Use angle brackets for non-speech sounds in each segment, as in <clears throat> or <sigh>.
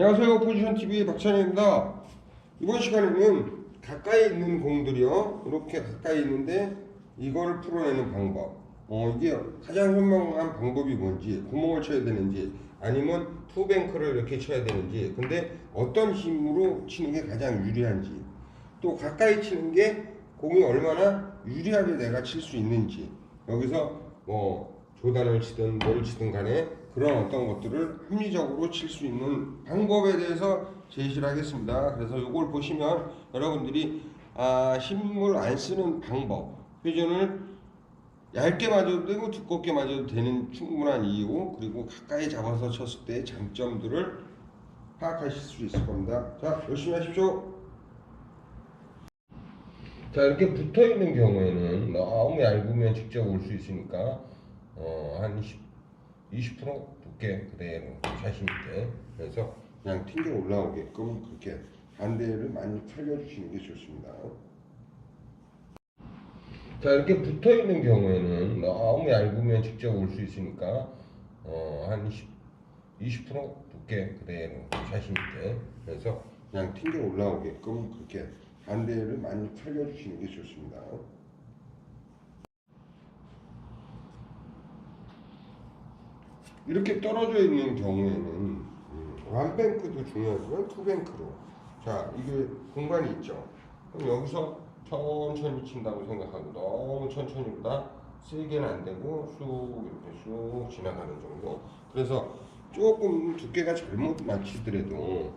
안녕하세요. 포지션TV 박찬희입니다. 이번 시간에는 가까이 있는 공들이요. 이렇게 가까이 있는데 이걸 풀어내는 방법. 어 이게 가장 현명한 방법이 뭔지 구멍을 쳐야 되는지 아니면 투뱅크를 이렇게 쳐야 되는지 근데 어떤 힘으로 치는 게 가장 유리한지 또 가까이 치는 게 공이 얼마나 유리하게 내가 칠 수 있는지 여기서 뭐 조단을 치든 뭘 치든 간에 그런 어떤 것들을 합리적으로 칠 수 있는 방법에 대해서 제시를 하겠습니다. 그래서 이걸 보시면 여러분들이 아, 힘을 안 쓰는 방법, 회전을 얇게 맞아도 되고 두껍게 맞아도 되는 충분한 이유 그리고 가까이 잡아서 쳤을 때의 장점들을 파악하실 수 있을 겁니다. 자, 열심히 하십시오. 자 이렇게 붙어 있는 경우에는 너무 얇으면 직접 올 수 있으니까 어, 한 20, 20% 두께 그대로 자신 있게 그래서 그냥 튕겨 올라오게끔 그렇게 반대를 많이 살려주시는 게 좋습니다. 자 이렇게 붙어 있는 경우에는 너무 얇으면 직접 올 수 있으니까 어, 한 20, 20% 두께 그대로 자신 있게 그래서 그냥 튕겨 올라오게끔 그렇게 반대를 많이 살려주시는 게 좋습니다. 이렇게 떨어져 있는 경우에는 음, 완뱅크도 중요하지만 투뱅크로. 자 이게 공간이 있죠. 그럼 여기서 천천히 친다고 생각하고 너무 천천히보다 세게는 안 되고 쑥 이렇게 쑥 지나가는 정도. 그래서 조금 두께가 잘못 맞추더라도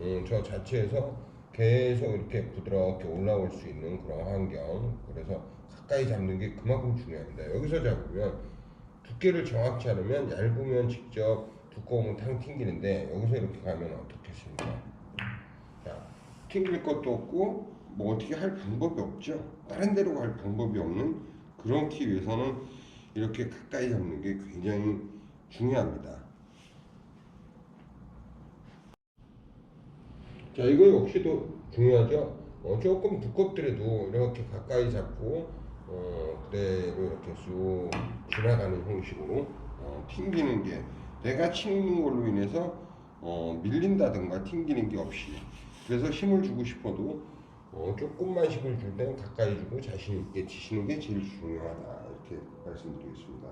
음, 저 자체에서 계속 이렇게 부드럽게 올라올 수 있는 그런 환경. 그래서 가까이 잡는 게 그만큼 중요합니다. 여기서 잡으면 두께를 정확치 않으면 얇으면 직접 두꺼우면 탕 튕기는데 여기서 이렇게 가면 어떻겠습니까? 자, 튕길 것도 없고 뭐 어떻게 할 방법이 없죠. 다른 데로 갈 방법이 없는 그런 키 위해서는 이렇게 가까이 잡는 게 굉장히 중요합니다. 자, 이거 역시도 중요하죠. 어, 조금 두껍더라도 이렇게 가까이 잡고 어, 그대로 이렇게 쑥 지나가는 형식으로 어, 튕기는 게 내가 치는 걸로 인해서 어, 밀린다든가 튕기는 게 없이 그래서 힘을 주고 싶어도 어, 조금만 힘을 줄 때는 가까이 주고 자신 있게 치시는 게 제일 중요하다 이렇게 말씀드리겠습니다.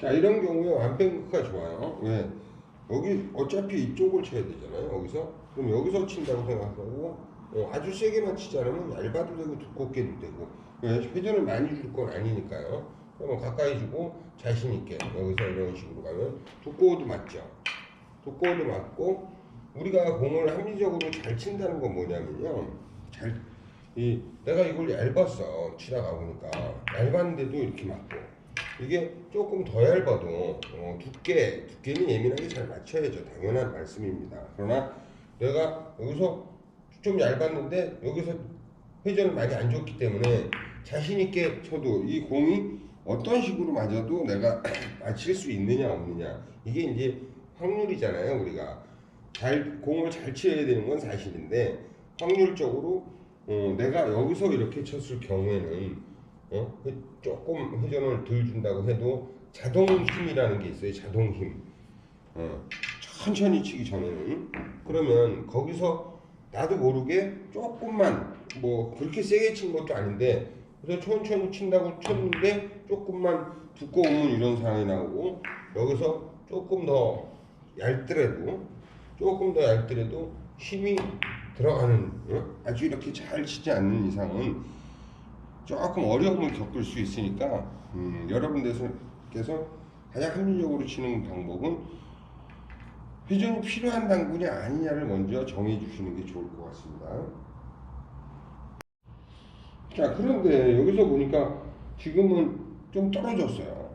자 이런 경우에 완pen크가 좋아요. 왜? 여기 어차피 이쪽을 쳐야 되잖아요. 여기서 그럼 여기서 친다고 생각하고 어, 아주 세게만 치지 않으면 얇아도 되고 두껍게도 되고 왜? 회전을 많이 줄 건 아니니까요. 그러면 가까이 주고 자신 있게 여기서 이런 식으로 가면 두꺼워도 맞죠. 두꺼워도 맞고 우리가 공을 합리적으로 잘 친다는 건 뭐냐면요. 잘 이 내가 이걸 얇았어 치다가 보니까 얇았는데도 이렇게 맞고 이게 조금 더 얇아도 어, 두께 두께는 예민하게 잘 맞춰야죠 당연한 말씀입니다 그러나 내가 여기서 좀 얇았는데 여기서 회전을 많이 안 줬기 때문에 자신 있게 쳐도 이 공이 어떤 식으로 맞아도 내가 <clears throat> 맞힐 수 있느냐 없느냐 이게 이제 확률이잖아요 우리가 잘 공을 잘 치어야 되는 건 사실인데 확률적으로 어, 내가 여기서 이렇게 쳤을 경우에는 어? 조금 회전을 덜 준다고 해도 자동 힘이라는 게 있어요. 자동 힘. 어, 천천히 치기 전에는 그러면 거기서 나도 모르게 조금만 뭐 그렇게 세게 친 것도 아닌데 그래서 천천히 친다고 쳤는데 조금만 두꺼우면 이런 상황이 나오고 여기서 조금 더 얇더라도 조금 더 얇더라도 힘이 들어가는 어? 아주 이렇게 잘 치지 않는 이상은 조금 어려움을 겪을 수 있으니까 음, 여러분들께서 가장 합리적으로 치는 방법은 회전이 필요한 당군이 아니냐를 먼저 정해 주시는 게 좋을 것 같습니다. 자 그런데 여기서 보니까 지금은 좀 떨어졌어요.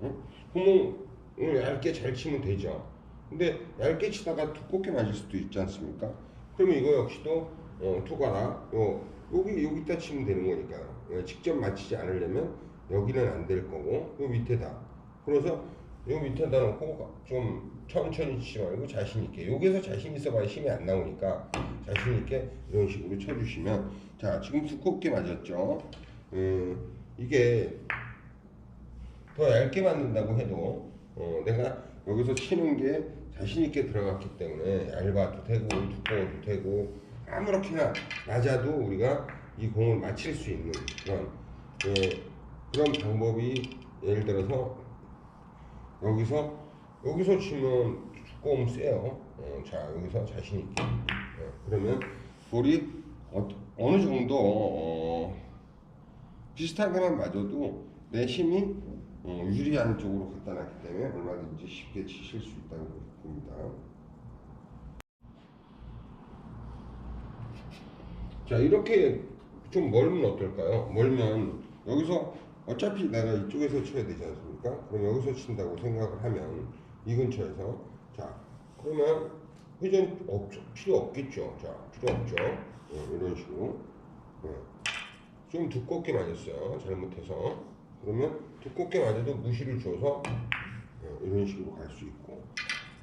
어? 구멍을 얇게 잘 치면 되죠. 근데 얇게 치다가 두껍게 맞을 수도 있지 않습니까? 그러면 이거 역시도 어, 투과나 요 여기 여기다 치면 되는 거니까요. 예, 직접 맞히지 않으려면 여기는 안 될 거고 요 밑에다. 그래서 요 밑에다 놓고 좀 천천히 치지 말고 자신 있게. 여기서 자신 있어봐야 힘이 안 나오니까 자신 있게 이런 식으로 쳐주시면 자 지금 두껍게 맞았죠. 음, 이게 더 얇게 맞는다고 해도 어, 내가 여기서 치는 게 자신 있게 들어갔기 때문에 얇아도 되고 두꺼워도 되고 아무렇게나 맞아도 우리가 이 공을 맞힐 수 있는 그런 예, 그런 방법이 예를 들어서 여기서 여기서 치면 두꺼움 세요. 어, 자 여기서 자신 있게 예, 그러면 볼이 어, 어느 정도 어, 비슷하게만 맞아도 내 힘이 어, 유리한 쪽으로 갖다 놨기 때문에 얼마든지 쉽게 치실 수 있다고 봅니다. 자 이렇게 좀 멀면 어떨까요? 멀면 여기서 어차피 내가 이쪽에서 쳐야 되지 않습니까? 그럼 여기서 친다고 생각을 하면 이 근처에서 자 그러면 회전 없, 필요 없겠죠. 자 필요 없죠. 어, 이런 식으로 어. 좀 두껍게 맞았어요. 잘못해서 그러면 두껍게 맞아도 무시를 줘서 어, 이런 식으로 갈 수 있고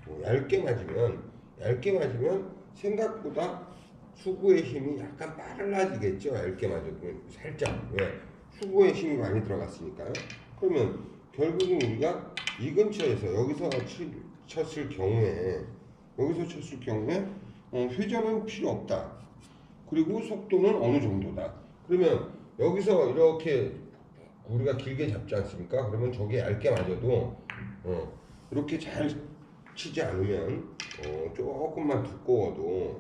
어, 얇게 맞으면 얇게 맞으면 생각보다 수구의 힘이 약간 빨라지겠죠. 얇게 맞아도 살짝 왜 수구의 힘이 많이 들어갔으니까요. 그러면 결국은 우리가 이 근처에서 여기서 치, 쳤을 경우에 여기서 쳤을 경우에 어, 회전은 필요 없다. 그리고 속도는 어느 정도다. 그러면 여기서 이렇게 우리가 길게 잡지 않습니까? 그러면 저게 얇게 맞아도 어, 이렇게 잘 치지 않으면 어, 조금만 두꺼워도 어,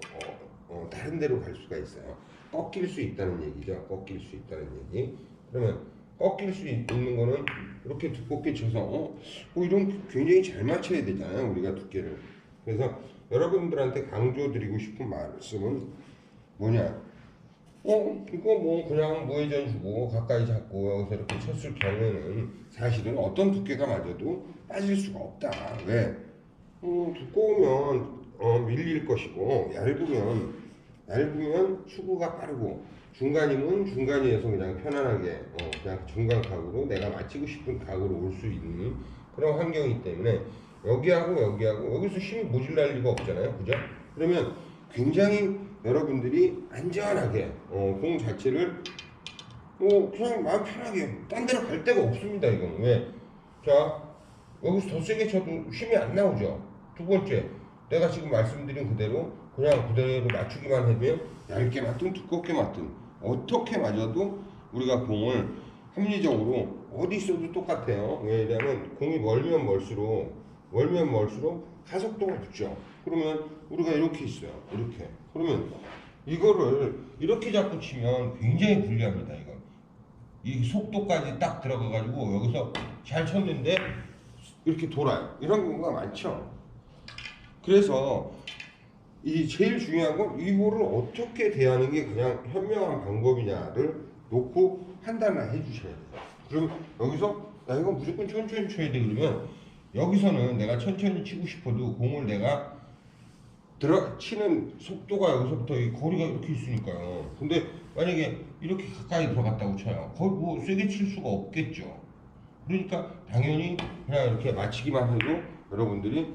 어, 다른 데로 갈 수가 있어요. 꺾일 수 있다는 얘기죠. 꺾일 수 있다는 얘기. 그러면 꺾일 수 있- 있는 거는 이렇게 두껍게 쳐서 어, 어, 이런 굉장히 잘 맞춰야 되잖아요. 우리가 두께를. 그래서 여러분들한테 강조드리고 싶은 말씀은 뭐냐? 어, 이거 뭐 그냥 무회전 주고 가까이 잡고 여기서 이렇게 쳤을 경우에는 사실은 어떤 두께가 맞아도 빠질 수가 없다. 왜? 어, 두꺼우면 어, 밀릴 것이고 얇으면 얇으면 수구가 빠르고 중간이면 중간이어서 그냥 편안하게 어, 그냥 중간 각으로 내가 맞히고 싶은 각으로 올 수 있는 그런 환경이기 때문에 여기하고 여기하고 여기서 힘이 모질랄 리가 없잖아요, 그죠? 그러면 굉장히 여러분들이 안전하게 어, 공 자체를 뭐 그냥 마음 편하게 딴 데로 갈 데가 없습니다 이거는 왜? 자 여기서 더 세게 쳐도 힘이 안 나오죠 두 번째 내가 지금 말씀드린 그대로 그냥 그대로 맞추기만 해도 얇게 맞든 두껍게 맞든 어떻게 맞아도 우리가 공을 합리적으로 어디 있어도 똑같아요. 왜냐면 공이 멀면 멀수록 멀면 멀수록 가속도가 붙죠. 그러면 우리가 이렇게 있어요. 이렇게. 그러면 이거를 이렇게 잡고 치면 굉장히 불리합니다 이거 이 속도까지 딱 들어가가지고 여기서 잘 쳤는데 이렇게 돌아요. 이런 경우가 많죠. 그래서 이 제일 중요한 건이 볼을 어떻게 대하는 게 그냥 현명한 방법이냐를 놓고 판단을 해주셔야 돼요. 그럼 여기서 야 이거 무조건 천천히 쳐야 돼 그러면 여기서는 내가 천천히 치고 싶어도 공을 내가 들어 치는 속도가 여기서부터 이 거리가 이렇게 있으니까요. 근데 만약에 이렇게 가까이 들어갔다고 쳐요. 거의 뭐 세게 칠 수가 없겠죠. 그러니까 당연히 그냥 이렇게 맞히기만 해도 여러분들이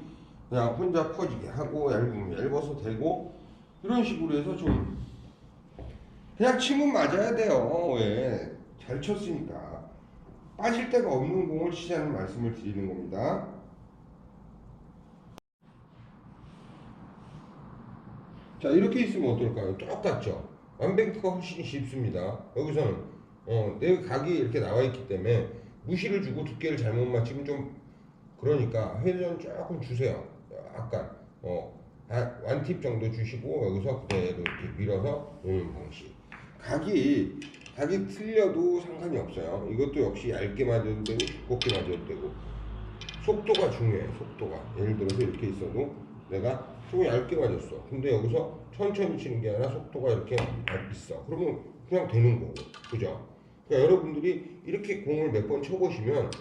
그냥 혼자 퍼지게 하고 얇으면 얇아서 되고 이런 식으로 해서 좀 그냥 치면 맞아야 돼요. 왜? 잘 쳤으니까. 빠질 데가 없는 공을 치자는 말씀을 드리는 겁니다. 자 이렇게 있으면 어떨까요? 똑같죠. 완뱅크가 훨씬 쉽습니다. 여기서는 어, 내 각이 이렇게 나와 있기 때문에 무시를 주고 두께를 잘못 맞추면 좀 그러니까 회전 조금 주세요. 약간 어, 완팁 정도 주시고 여기서 그대로 이렇게 밀어서 오는 방식. 각이 각이 틀려도 상관이 없어요. 이것도 역시 얇게 맞아도 되고 두껍게 맞아도 되고 속도가 중요해. 속도가 예를 들어서 이렇게 있어도 내가 좀 얇게 맞았어. 근데 여기서 천천히 치는 게 아니라 속도가 이렇게 있어. 그러면 그냥 되는 거고, 그죠? 그러니까 여러분들이 이렇게 공을 몇 번 쳐보시면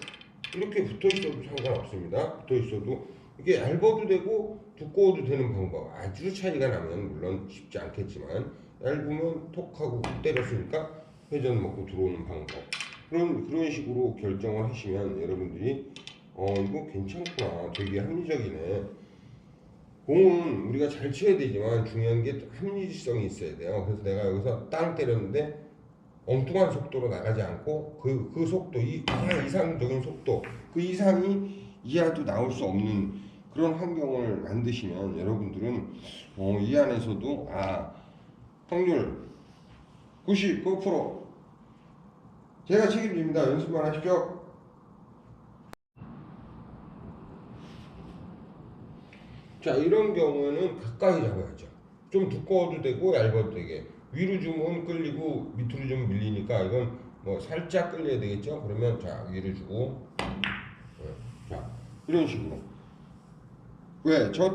이렇게 붙어 있어도 상관없습니다. 붙어 있어도 이게 얇아도 되고 두꺼워도 되는 방법. 아주 차이가 나면 물론 쉽지 않겠지만 얇으면 톡 하고 때렸으니까 회전 먹고 들어오는 방법. 그런 그런 식으로 결정을 하시면 여러분들이 어 이거 괜찮구나. 되게 합리적이네. 공은 우리가 잘 쳐야 되지만 중요한 게 합리성이 있어야 돼요. 그래서 내가 여기서 땅 때렸는데 엉뚱한 속도로 나가지 않고 그, 그 속도 이 이상적인 속도 그 이상이 이하도 나올 수 없는 그런 환경을 만드시면 여러분들은 어, 이 안에서도 아 확률 99% 제가 책임집니다. 연습만 하십시오. 자 이런 경우에는 가까이 잡아야죠. 좀 두꺼워도 되고 얇아도 되게 위로 주면 끌리고 밑으로 좀 밀리니까 이건 뭐 살짝 끌려야 되겠죠. 그러면 자 위로 주고 이런 식으로. 왜? 저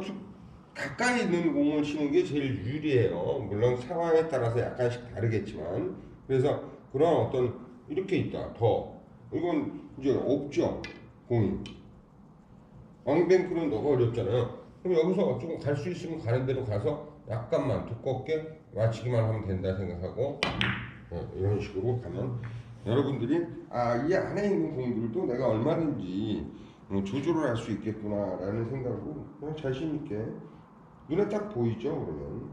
가까이 있는 공을 치는 게 제일 유리해요. 물론 상황에 따라서 약간씩 다르겠지만. 그래서 그런 어떤 이렇게 있다. 더. 이건 이제 없죠 공이. 왕뱅크는 너무 어렵잖아요. 그럼 여기서 좀갈수 있으면 가는 대로 가서 약간만 두껍게 맞추기만 하면 된다 생각하고 어, 이런 식으로 가면. 여러분들이 아 이 안에 있는 공들도 내가 얼마든지 어, 조절을 할 수 있겠구나라는 생각으로 그냥 자신 있게 눈에 딱 보이죠 그러면?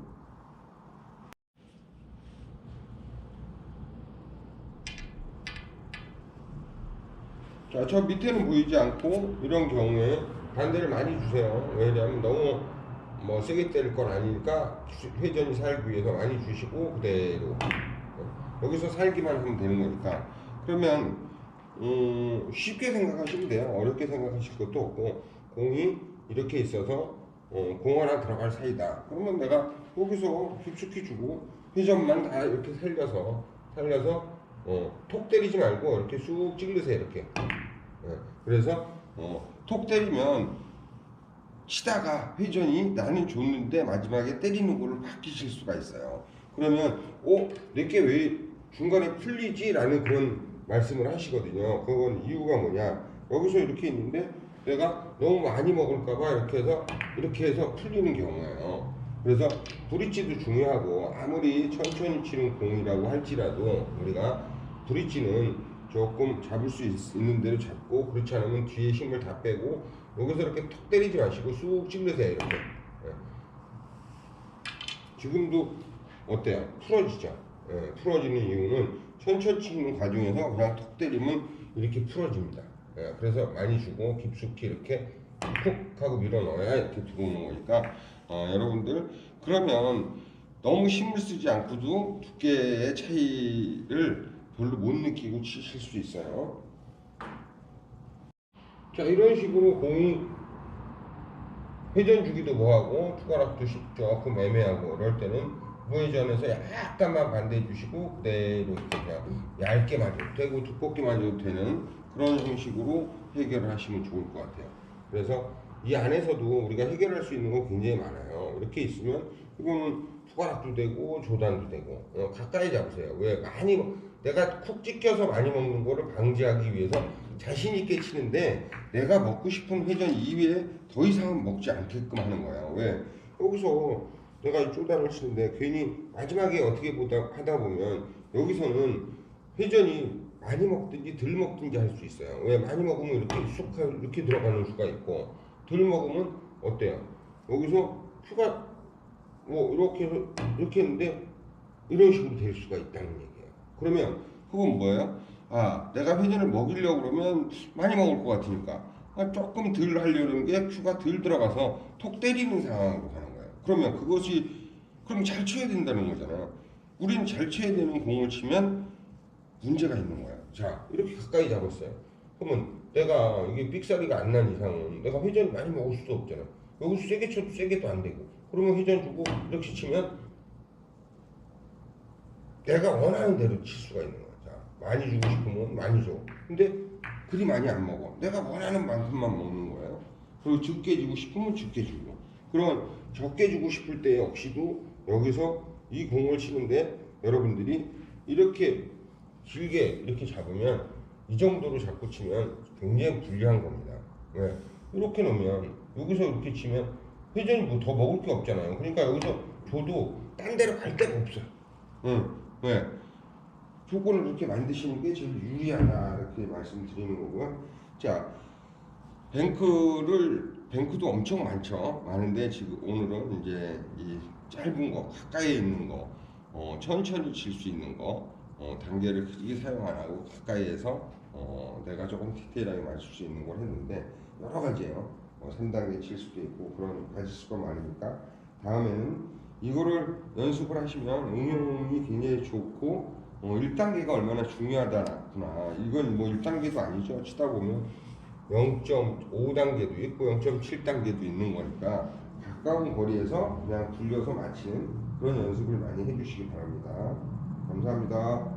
자, 저 밑에는 보이지 않고 이런 경우에 반대를 많이 주세요. 왜냐하면 너무 뭐 세게 때릴 건 아니니까 주- 회전이 살기 위해서 많이 주시고 그대로. 어, 여기서 살기만 하면 되는 거니까. 그러면 음, 쉽게 생각하시면 돼요. 어렵게 생각하실 것도 없고 공이 이렇게 있어서 어, 공 하나 들어갈 사이다. 그러면 내가 여기서 깊숙이 주고 회전만 다 이렇게 살려서 살려서 어, 톡 때리지 말고 이렇게 쑥 찌르세요 이렇게. 예, 그래서 어, 톡 때리면 치다가 회전이 나는 줬는데 마지막에 때리는 걸로 바뀌실 수가 있어요. 그러면 어 내게 왜 중간에 풀리지라는 그런 말씀을 하시거든요. 그건 이유가 뭐냐? 여기서 이렇게 있는데 내가 너무 많이 먹을까봐 이렇게 해서 이렇게 해서 풀리는 경우예요. 그래서 브릿지도 중요하고 아무리 천천히 치는 공이라고 할지라도 우리가 브릿지는 조금 잡을 수 있, 는 대로 잡고 그렇지 않으면 뒤에 힘을 다 빼고 여기서 이렇게 턱 때리지 마시고 쑥 찔르세요 이렇게 예. 지금도 어때요? 풀어지죠? 예, 풀어지는 이유는 천천히 치는 과정에서 그냥 턱 때리면 이렇게 풀어집니다 예, 그래서 많이 주고 깊숙이 이렇게 콕 하고 밀어 넣어야 이렇게 들어오는 거니까 어, 여러분들 그러면 너무 힘을 쓰지 않고도 두께의 차이를 별로 못 느끼고 치실 수 있어요. 자 이런 식으로 공이 회전 주기도 뭐하고 투가락도 쉽- 조금 애매하고 이럴 때는 무회전에서 약간만 반대해 주시고 그대로 그냥 얇게 맞아도 되고 두껍게 맞아도 되는 그런 형식으로 해결을 하시면 좋을 것 같아요. 그래서 이 안에서도 우리가 해결할 수 있는 거 굉장히 많아요. 이렇게 있으면 이거는 투가락도 되고 조단도 되고 어, 가까이 잡으세요. 왜 많이 먹- 내가 쿡 찍혀서 많이 먹는 거를 방지하기 위해서 자신 있게 치는데 내가 먹고 싶은 회전 이외에 더 이상은 먹지 않게끔 하는 거야. 왜 여기서 내가 이 쪼단을 치는데 괜히 마지막에 어떻게 보다 하다 보면 여기서는 회전이 많이 먹든지 덜 먹든지 할 수 있어요. 왜 많이 먹으면 이렇게 쑥 하- 이렇게 들어가는 수가 있고 덜 먹으면 어때요? 여기서 큐가 뭐 이렇게 이렇게 했는데 이런 식으로 될 수가 있다는 얘기예요. 그러면 그건 뭐예요? 아 내가 회전을 먹이려고 그러면 많이 먹을 것 같으니까 아, 조금 덜 하려는 게 큐가 덜 들어가서 톡 때리는 상황으로 가는. 그러면 그것이 그럼 잘 쳐야 된다는 거잖아요. 우리는 잘 쳐야 되는 공을 치면 문제가 있는 거야. 자 이렇게 가까이 잡았어요. 그러면 내가 이게 삑사리가 안 난 이상은 내가 회전 많이 먹을 수도 없잖아. 여기서 세게 쳐도 세게도 안 되고 그러면 회전 주고 이렇게 치면 내가 원하는 대로 칠 수가 있는 거야. 자, 많이 주고 싶으면 많이 줘. 근데 그리 많이 안 먹어. 내가 원하는 만큼만 먹는 거예요. 그리고 적게 주고 싶으면 적게 주고. 그러면 적게 주고 싶을 때 역시도 여기서 이 공을 치는데 여러분들이 이렇게 길게 이렇게 잡으면 이 정도로 잡고 치면 굉장히 불리한 겁니다. 왜? 이렇게 놓으면 여기서 이렇게 치면 회전이 뭐 더 먹을 게 없잖아요. 그러니까 여기서 줘도 딴 데로 갈 데가 없어요. 응. 왜? 조건을 이렇게 만드시는 게 제일 유리하다 이렇게 말씀드리는 거고요. 자, 뱅크를 뱅크도 엄청 많죠. 많은데 지금 오늘은 이제 이 짧은 거 가까이에 있는 거, 어, 천천히 칠 수 있는 거, 어, 단계를 크게 사용 안 하고 가까이에서 어, 내가 조금 디테일하게 맞출 수 있는 걸 했는데 여러 가지예요. 어, 3단계 칠 수도 있고 그런 가지 수가 많으니까 다음에는 이거를 연습을 하시면 응용이 굉장히 좋고 어, 1단계가 얼마나 중요하다구나 이건 뭐 1단계도 아니죠 치다 보면 0.5단계도 있고 0.7단계도 있는 거니까 가까운 거리에서 그냥 굴려서 맞히는 그런 연습을 많이 해주시기 바랍니다. 감사합니다